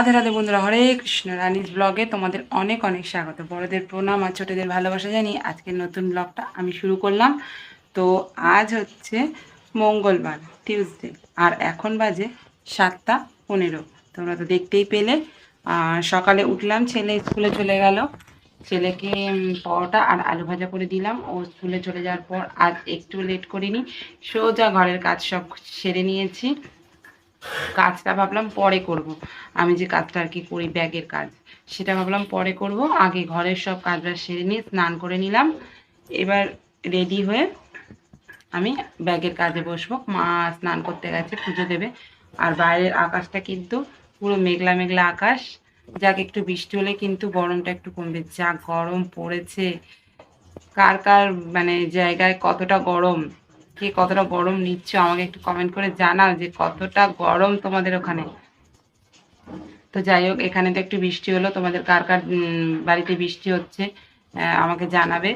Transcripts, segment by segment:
রাধে রাধে বন্ধুরা, হরে কৃষ্ণ। রানীর ব্লগে তোমাদের অনেক অনেক স্বাগত। বড়দের প্রণাম আর ছোটদের ভালোবাসা জানি আজকের নতুন ব্লগটা আমি শুরু করলাম। তো আজ হচ্ছে মঙ্গলবার, টিউসডে, আর এখন বাজে সাতটা পনেরো। তোমরা তো দেখতেই পেলে। সকালে উঠলাম, ছেলে স্কুলে চলে গেল। ছেলেকে পরোটা আর আলু ভাজা করে দিলাম। ও স্কুলে চলে যাওয়ার পর আজ একটু লেট করিনি। সোজা ঘরের কাজ সব সেরে নিয়েছি। কাজটা ভাবলাম পরে করব। আমি যে কাজটা আর কি করি ব্যাগের কাজ, সেটা ভাবলাম পরে করব। আগে ঘরের সব কাজটা সেরে নিয়ে স্নান করে নিলাম। এবার রেডি হয়ে আমি ব্যাগের কাজে বসবো। মা স্নান করতে গেছে, পুজো দেবে। আর বাইরের আকাশটা কিন্তু পুরো মেঘলা মেঘলা আকাশ। যাক, একটু বৃষ্টি হলে কিন্তু গরমটা একটু কমবে। যা গরম পড়েছে, কার কার মানে জায়গায় কতটা গরম। কে কতটা গরম নিচ্ছ আমাকে একটু কমেন্ট করে জানাও যে কতটা গরম তোমাদের ওখানে। তো যাই হোক, এখানে তো একটু বৃষ্টি হলো, তোমাদের কার কার বাড়িতে বৃষ্টি হচ্ছে আমাকে জানাবে।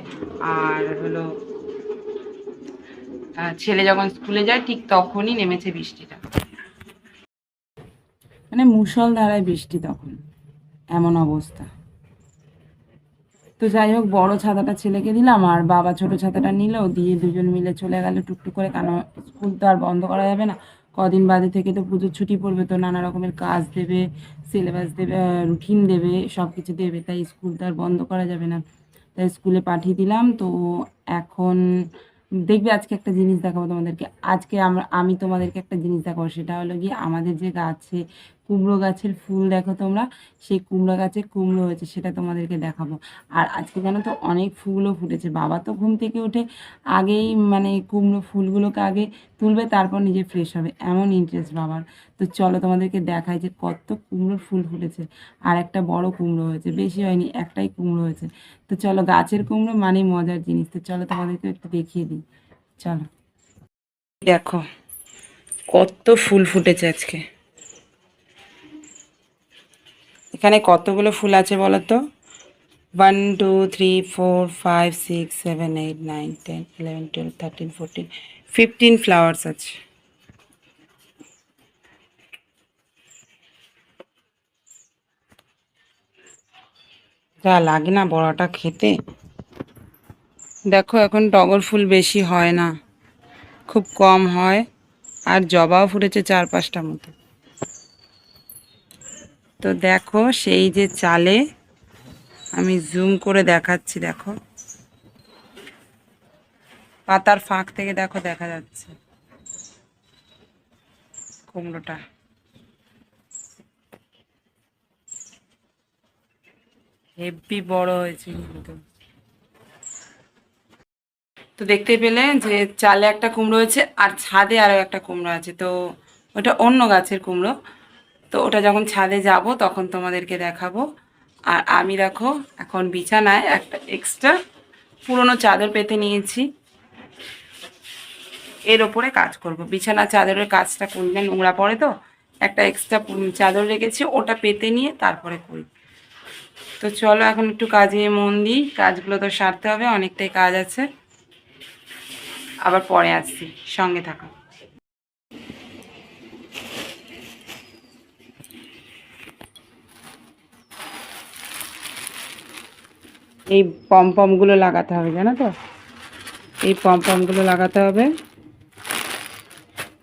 আর হলো ছেলে যখন স্কুলে যায়, ঠিক তখনই নেমেছে বৃষ্টিটা। মানে মুষলধারায় বৃষ্টি তখন, এমন অবস্থা। তো যাই হোক, বড় ছাতাটা ছেলেকে দিলাম আর বাবা ছোট ছাতাটা নিল, দিয়ে দুজন মিলে চলে গেল টুকটুক করে। কেন স্কুল তো আর বন্ধ করা যাবে না। কদিন বাদে থেকে তো পুজোর ছুটি পড়বে, তো নানা রকমের কাজ দেবে সিলেবাস দেবে রুটিন দেবে সব কিছু দেবে। তাই স্কুল তো আর বন্ধ করা যাবে না। তাই স্কুলে পাঠিয়ে দিলাম। তো এখন দেখবে আজকে একটা জিনিস দেখাবো তোমাদেরকে। আজকে আমরা, আমি তোমাদেরকে একটা জিনিস দেখাবো, সেটা হলো গিয়ে আমাদের যে গাছে কুমড়ো গাছের ফুল দেখো তোমরা, সেই কুমড়ো গাছে কুমড়ো হয়েছে, সেটা তোমাদেরকে দেখাবো। আর আজকে জানো তো অনেক ফুলও ফুটেছে, বাবা তো ঘুম থেকে উঠে আগেই মানে কুমড়ো ফুলগুলোকে আগে তুলবে, তারপর নিজে ফ্রেশ হবে, এমন ইন্টারেস্ট বাবার। তো চলো তোমাদেরকে দেখায় যে কত কুমড়োর ফুল ফুটেছে, আর একটা বড় কুমড়ো হয়েছে, বেশি হয়নি, একটাই কুমড়ো হয়েছে। তো চলো গাছের কুমড়ো মানে মজার জিনিস, তো চলো তোমাদেরকে একটু দেখিয়ে দিই, চলো। দেখো, কত ফুল ফুটেছে আজকে। এখানে কতগুলো ফুল আছে বলো তো one two three four five six seven eight nine ten eleven twelve thirteen fourteen fifteen flowers আছে। যা লাগে না বড়াটা খেতে। দেখো এখন টগর ফুল বেশি হয় না, খুব কম হয়, আর জবাও ফুটেছে চার পাঁচটা মতো। তো দেখো সেই যে চালে আমি জুম করে দেখাচ্ছি, দেখো। পাতার ফাঁক থেকে দেখো দেখা যাচ্ছে। কুমড়োটা। হেভি বড় হয়েছে কিন্তু। তো দেখতে পেলে যে চালে একটা কুমড়ো হয়েছে আর ছাদে আরও একটা কুমড়ো আছে, তো ওটা অন্য গাছের কুমড়ো। তো ওটা যখন ছাদে যাব, তখন তোমাদেরকে দেখাবো। আর আমি দেখো, এখন বিছানায় একটা এক্সট্রা পুরনো চাদর পেতে নিয়েছি। এর ওপরে কাজ করব। বিছানা চাদরের কাজটা করলে নোংরা পড়ে তো, একটা এক্সট্রা চাদর রেখেছি, ওটা পেতে নিয়ে তারপরে করি। তো চলো এখন একটু কাজে মন দিই, কাজগুলো তো সারতে হবে, অনেকটাই কাজ আছে। আবার পরে আসছি, সঙ্গে থাকা। এই পমপমগুলো লাগাতে হবে, জানো তো? এই পমপমগুলো লাগাতে হবে।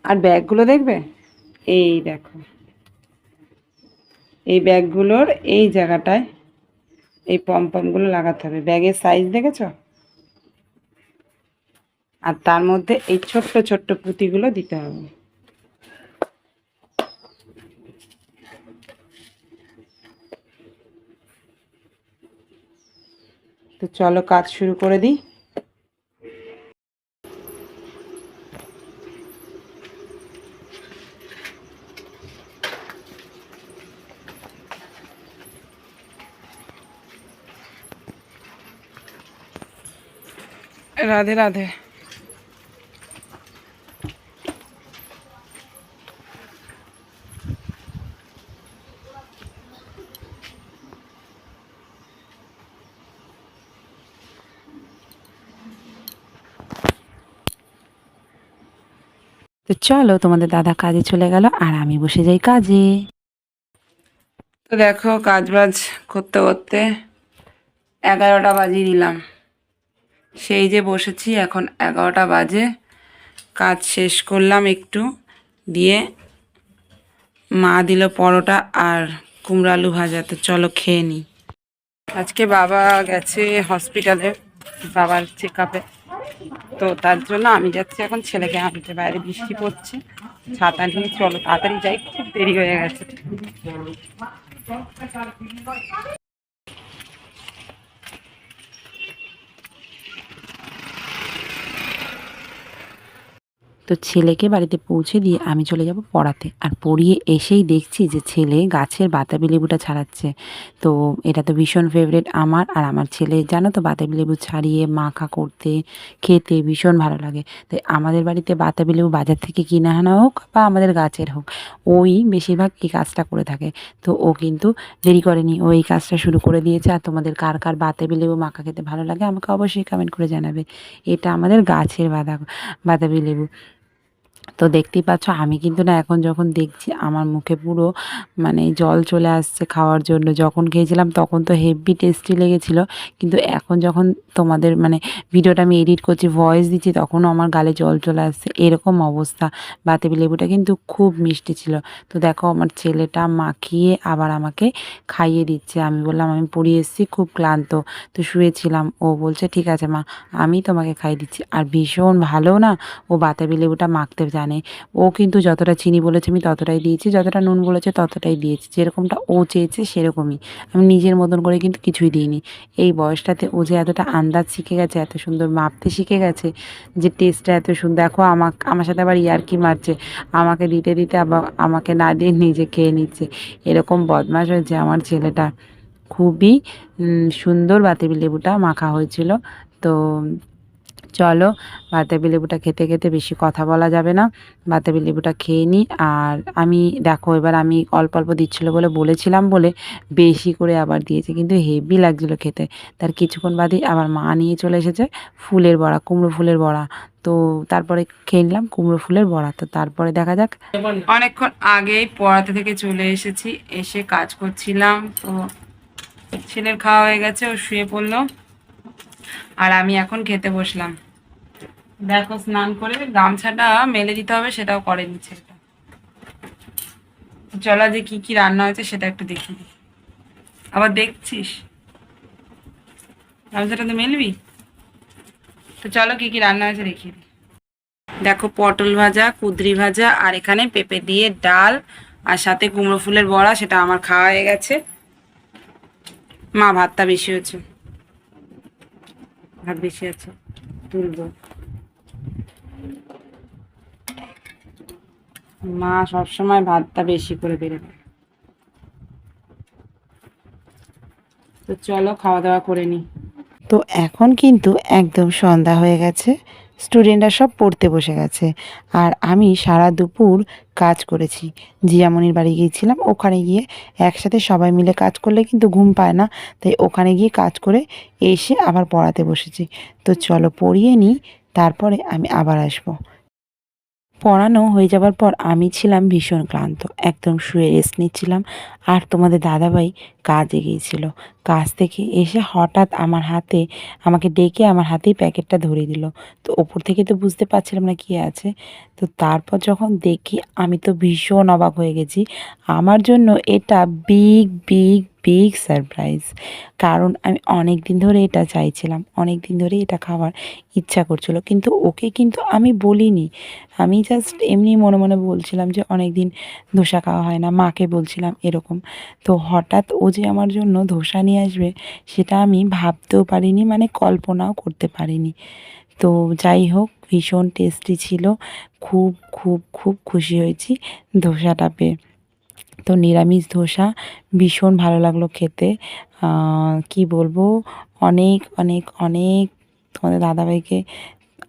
আর ব্যাগগুলো দেখবে? এই দেখো। এই ব্যাগগুলোর এই জায়গাটায় এই পমপমগুলো লাগাতে হবে। ব্যাগের সাইজ দেখেছ? আর তার মধ্যে এই ছোট্ট ছোট্ট পুঁতিগুলো দিতে হবে। তো চলো কাজ শুরু করে দিই। রাধে রাধে। তো চলো তোমাদের দাদা কাজে চলে গেল আর আমি বসে যাই কাজে। তো দেখো কাজ বাজ করতে করতে এগারোটা বাজিয়ে দিলাম সেই যে বসেছি, এখন এগারোটা বাজে। কাজ শেষ করলাম একটু, দিয়ে মা দিল পরোটা আর কুমড়ো আলু ভাজা। তো চলো খেয়ে নিই আজকে বাবা গেছে হসপিটালে বাবার চেক আপে তো তার জন্য আমি যাচ্ছি এখন ছেলেকে আনতে। বাইরে বৃষ্টি পড়ছে। ছাতা নিয়ে চলো, তাড়াতাড়ি যাই, খুব দেরি হয়ে গেছে। তো ছেলেকে বাড়িতে পৌঁছে দিয়ে আমি চলে যাব পড়াতে। আর পড়িয়ে এসেই দেখছি যে ছেলে গাছের বাতাবি লেবুটা ছাড়াচ্ছে। তো এটা তো ভীষণ ফেভারিট আমার আর আমার ছেলে। জানো তো বাতাবি লেবু ছাড়িয়ে, মাখা করতে, খেতে ভীষণ ভালো লাগে। তাই আমাদের বাড়িতে বাতাবি লেবু বাজার থেকে কিনে আনা হোক বা আমাদের গাছের হোক, ওই বেশিরভাগ এই কাজটা করে থাকে। তো ও কিন্তু দেরি করেনি, ও এই কাজটা শুরু করে দিয়েছে। আর তোমাদের কার কার বাতাবি লেবু মাখা খেতে ভালো লাগে আমাকে অবশ্যই কমেন্ট করে জানাবে। এটা আমাদের গাছের বাঁধা বাতাবি লেবু। তো দেখতেই পাচ্ছ, আমি কিন্তু না এখন যখন দেখছি আমার মুখে পুরো মানে জল চলে আসছে খাওয়ার জন্য। যখন খেয়েছিলাম তখন তো হেভি টেস্টি লেগেছিল। কিন্তু এখন যখন তোমাদের মানে ভিডিওটা আমি এডিট করছি ভয়েস দিচ্ছি, তখনও আমার গালে জল চলে আসছে। এরকম অবস্থা। বাতাবি লেবুটা কিন্তু খুব মিষ্টি ছিল। তো দেখো আমার ছেলেটা মাখিয়ে আবার আমাকে খাইয়ে দিচ্ছে। আমি বললাম, আমি পড়িয়ে এসেছি, খুব ক্লান্ত। তো শুয়েছিলাম। ও বলছে, ঠিক আছে মা, আমি তোমাকে খাইয়ে দিচ্ছি। আর ভীষণ ভালো না, ও বাতাবি লেবুটা মাখতে জানে। ও কিন্তু যতটা চিনি বলেছে আমি ততটাই দিয়েছি, যতটা নুন বলেছে ততটাই দিয়েছি। যেরকমটা ও চেয়েছে সেরকমই। আমি নিজের মতন করে কিন্তু কিছুই দিইনি। এই বয়সটাতে ও যে এতটা আন্দাজ শিখে গেছে, এত সুন্দর মাপতে শিখে গেছে, যে টেস্টটা এত সুন্দর দেখো আমাক, আমার সাথে আবার ইয়ারকি মারছে। আমাকে দিতে দিতে আবার আমাকে না দিয়ে নিজে খেয়ে নিচ্ছে। এরকম বদমাশ হয়েছে আমার ছেলেটা। খুবই সুন্দর বাতিবি লেবুটা মাখা হয়েছিল। তো চলো বাতাবি লেবুটা খেতে খেতে বেশি কথা বলা যাবে না। বাতাবি লেবুটা খেয়ে নিই আর আমি, দেখো, এবার আমি অল্প অল্প দিচ্ছিল বলে বলেছিলাম বলে বেশি করে আবার দিয়েছে। কিন্তু হেভি লাগছিল খেতে। তার কিছুক্ষণ বাদেই আবার মা নিয়ে চলে এসেছে ফুলের বড়া, কুমড়ো ফুলের বড়া। তো তারপরে খেয়ে নিলাম কুমড়ো ফুলের বড়া। তো তারপরে দেখা যাক। অনেকক্ষণ আগেই পড়াতে থেকে চলে এসেছি। এসে কাজ করছিলাম। তো ছেলের খাওয়া হয়ে গেছে, ও শুয়ে পড়ল। আর আমি এখন খেতে বসলাম। দেখো, স্নান করে গামছাটা মেলে দিতে হবে, সেটাও করে নিচ্ছে এটা চলো যে কি কি রান্না হয়েছে সেটা একটু দেখি। আবার দেখছিস? গামছাটা তো মেলবি? তো চলো কি কি রান্না হয়েছে দেখি। দেখো, পটল ভাজা, কুদরি ভাজা, আর এখানে পেঁপে দিয়ে ডাল, আর সাথে কুমড়ো ফুলের বড়া, সেটা আমার খাওয়া হয়ে গেছে। মা, ভাতটা বেশি হয়েছে। ভাত বেশি আছে, তুলবো। মা সবসময় ভাতটা বেশি করে বেরোবে তো চলো খাওয়া দাওয়া করে নিই তো এখন কিন্তু একদম সন্ধ্যা হয়ে গেছে, স্টুডেন্টরা সব পড়তে বসে গেছে, আর আমি সারা দুপুর কাজ করেছি। জিয়ামণির বাড়ি গিয়েছিলাম, ওখানে গিয়ে একসাথে সবাই মিলে কাজ করলে কিন্তু ঘুম পায় না, তাই ওখানে গিয়ে কাজ করে এসে আবার পড়াতে বসেছি। তো চলো পড়িয়ে নিই তারপরে আমি আবার আসব। পড়ানো হয়ে যাবার পর আমি ছিলাম ভীষণ ক্লান্ত। একদম শুয়ে রেস্ট নিচ্ছিলাম। আর তোমাদের দাদাভাই কাজে গিয়েছিল। কাজ থেকে এসে হঠাৎ আমার হাতে, আমাকে ডেকে আমার হাতেই প্যাকেটটা ধরিয়ে দিল। তো ওপর থেকে তো বুঝতে পারছিলাম না কী আছে। তো তারপর যখন দেখি, আমি তো ভীষণ অবাক হয়ে গেছি। আমার জন্য এটা বিগ বিগ বিগ সারপ্রাইজ কারণ আমি অনেক দিন ধরে এটা চাইছিলাম অনেক দিন ধরে এটা খাওয়ার ইচ্ছা করছিল। কিন্তু ওকে কিন্তু আমি বলিনি। আমি জাস্ট এমনি মনে মনে বলছিলাম যে অনেক দিন ধোসা খাওয়া হয় না, মাকে বলছিলাম এরকম। তো হঠাৎ ও যে আমার জন্য ধোসা নিয়ে আসবে, সেটা আমি ভাবতেও পারিনি মানে কল্পনাও করতে পারিনি। তো যাই হোক, ভীষণ টেস্টি ছিল। খুব খুব খুব খুশি হয়েছি ধোসাটা পেয়ে। তো নিরামিষ ধোসা ভীষণ ভালো লাগল খেতে। কি বলব? অনেক অনেক অনেক তোমাদের দাদাভাইকে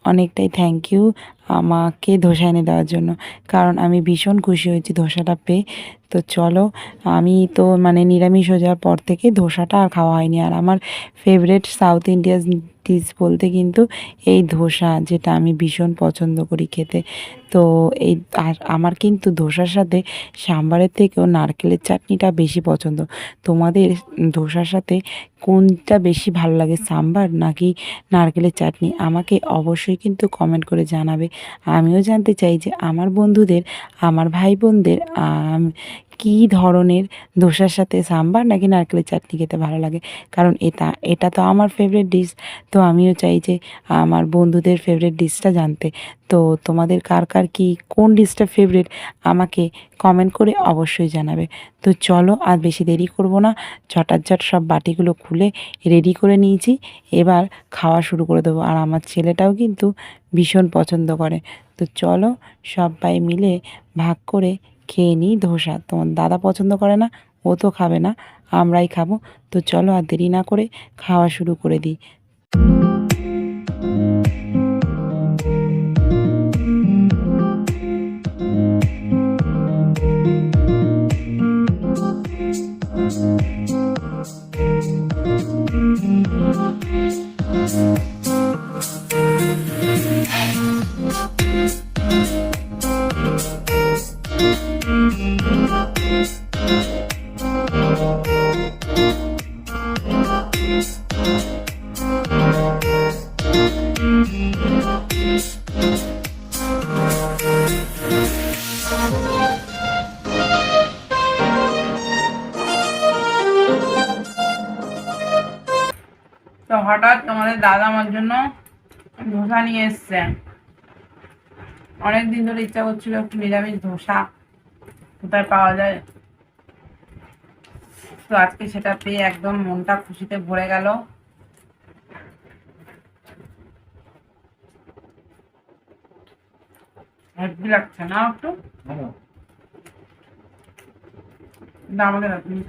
অনেকটাই থ্যাংক ইউ আমাকে ধোসা এনে দেওয়ার জন্য। কারণ আমি ভীষণ খুশি হয়েছি ধোসাটা পেয়ে। তো চলো, আমি তো মানে নিরামিষ হয়ে যাওয়ার পর থেকে ধোসাটা আর খাওয়া হয়নি। আর আমার ফেভারেট সাউথ ইন্ডিয়ান ডিশ বলতে কিন্তু এই ধোসা, যেটা আমি ভীষণ পছন্দ করি খেতে। তো এই আর আমার কিন্তু ধোসার সাথে সাম্বারের থেকেও নারকেলের চাটনিটা বেশি পছন্দ। তোমাদের ধোসার সাথে কোনটা বেশি ভালো লাগে, সাম্বার নাকি নারকেলের চাটনি? আমাকে অবশ্যই কিন্তু কমেন্ট করে জানাবে। আমিও জানতে চাই যে আমার বন্ধুদের আমার ভাই বোনদের কী ধরনের ধোসার সাথে সাম্বার নাকি নারকেলের চাটনি খেতে ভালো লাগে? কারণ এটা এটা তো আমার ফেভারিট ডিশ তো আমিও চাই যে আমার বন্ধুদের ফেভারিট ডিশটা জানতে। তো তোমাদের কার কার কি, কোন ডিশটা ফেভারিট আমাকে কমেন্ট করে অবশ্যই জানাবে। তো চলো আর বেশি দেরি করব না। ঝটাঝট সব বাটিগুলো খুলে রেডি করে নিয়েছি। এবার খাওয়া শুরু করে দেবো। আর আমার ছেলেটাও কিন্তু ভীষণ পছন্দ করে। তো চলো সবাই মিলে ভাগ করে খেয়ে নিই, ধোসা। তোমার দাদা পছন্দ করে না, ও তো খাবে না, আমরাই খাব। তো চলো আর দেরি না করে খাওয়া শুরু করে দিই। তো ধোসা নিয়ে এসছে। অনেক দিন ধরে ইচ্ছা করছিল একটু নিরামিষ ধোসা কোথায় পাওয়া যায়। তো আজকে সেটা পেয়ে একদম মনটা খুশিতে ভরে গেল। হেভি লাগছে না একটু? না আমাদের তুমি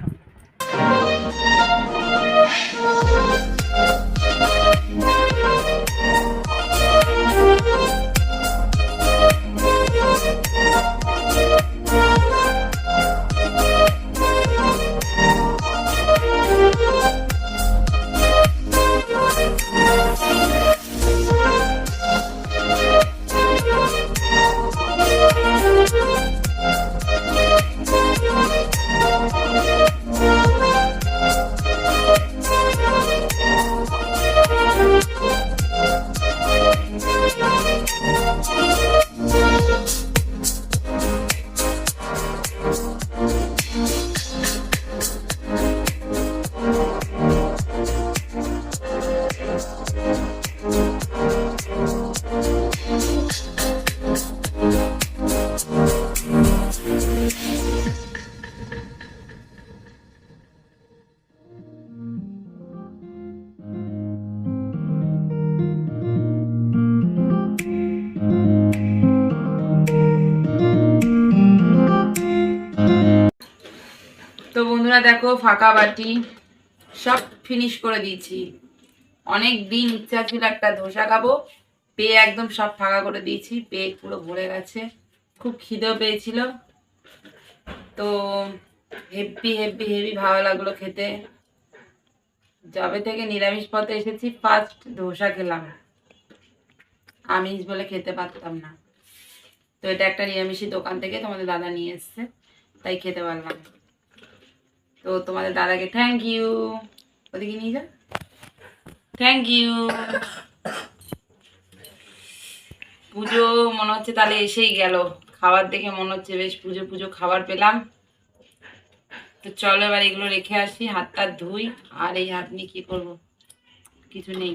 বন্ধুরা দেখো ফাঁকা বাটি, সব ফিনিশ করে দিয়েছি। অনেক দিন ইচ্ছা ছিল একটা ধোসা খাব, পেয়ে একদম সব ফাঁকা করে দিয়েছি, পেট পুরো ভরে গেছে। খুব খিদেও পেয়েছিল। তো হেভি হেভি হেভি ভালো লাগল খেতে। যবে থেকে নিরামিষ পথে এসেছি ফার্স্ট ধোসা খেলাম। আমিষ বলে খেতে পারতাম না। তো এটা একটা নিরামিষই দোকান থেকে তোমাদের দাদা নিয়ে এসছে, তাই খেতে পারলাম। তো তোমাদের দাদাকে থ্যাংক ইউ ওদিকে নিয়ে যা। থ্যাংক ইউ পুজো মনে হচ্ছে তাহলে এসেই গেল। খাবার দেখে মনে হচ্ছে বেশ পুজো পুজো খাবার পেলাম। তো চলো এবার এগুলো রেখে আসি হাত টাত ধুই। আর এই হাত নিয়ে কি করব? কিছু নেই।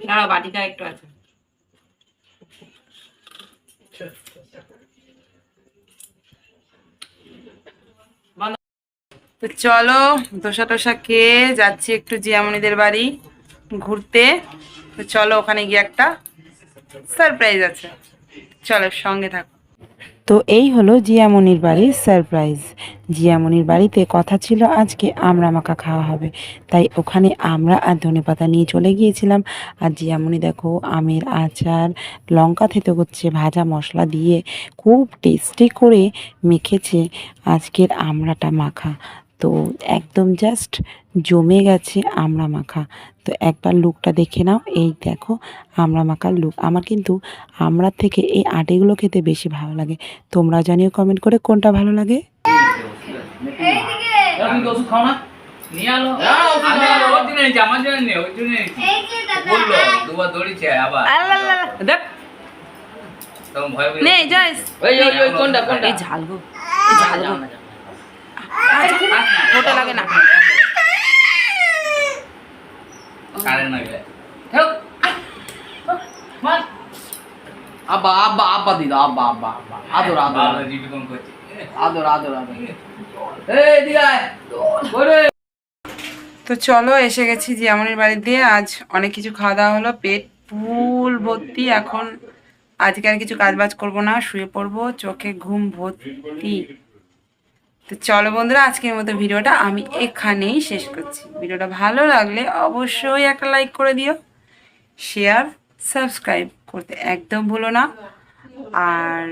দাঁড়াও, বাটিটা একটু আছে। তো চলো, দোসা টোসা খেয়ে যাচ্ছি একটু জিয়ামণিদের বাড়ি ঘুরতে। তো চলো, ওখানে গিয়ে একটা সারপ্রাইজ আছে। চলো, সঙ্গে থাকো। তো এই হলো জিয়ামনির বাড়ির সারপ্রাইজ জিয়ামনির বাড়িতে কথা ছিল, আজকে আমরা মাখা খাওয়া হবে। তাই ওখানে আমরা আর ধনেপাতা নিয়ে চলে গিয়েছিলাম। আর জিয়ামনি দেখো, আমের আচার, লঙ্কা থেতো করছে, ভাজা মশলা দিয়ে খুব টেস্টি করে মেখেছে। আজকের আমড়াটা মাখা। তো একদম জাস্ট জমে গেছে আমড়া মাখা। তো একবার লুকটা দেখে নাও এই দেখো আমড়া মাখার লুক আমার কিন্তু আমড়ার থেকে এই আটিগুলো খেতে বেশি ভালো লাগে। তোমরা জানিও কমেন্ট করে কোনটা ভালো লাগে। আমার ঝাল গো ঝাল গো। ওটা লাগে না। আব্বা আব্বা আব্বা দিদা আব্বা আব্বা আব্বা। আদর আদর আদর। আদর আদর এই ওরে তো চলো এসে গেছি জিয়ামনির বাড়ি দিয়ে আজ অনেক কিছু খাওয়া দাওয়া হলো পেট ফুল ভর্তি। এখন আজকে আর কিছু কাজ বাজ করব না শুয়ে পড়ব চোখে ঘুম ভর্তি। তো চলো বন্ধুরা, আজকের মতো ভিডিওটা আমি এখানেই শেষ করছি। ভিডিওটা ভালো লাগলে অবশ্যই একটা লাইক করে দিও, শেয়ার, সাবস্ক্রাইব করতে একদম ভুলো না। আর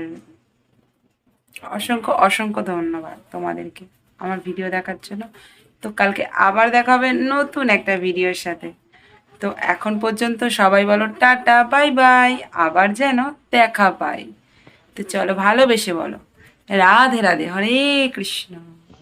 অসংখ্য অসংখ্য ধন্যবাদ তোমাদেরকে আমার ভিডিও দেখার জন্য। তো কালকে আবার দেখা হবে নতুন একটা ভিডিওর সাথে। তো এখন পর্যন্ত সবাই বলো টাটা, বাই বাই, আবার যেন দেখা পাই। তো চলো ভালোবেসে বলো। রাধে রাধে হরে কৃষ্ণ।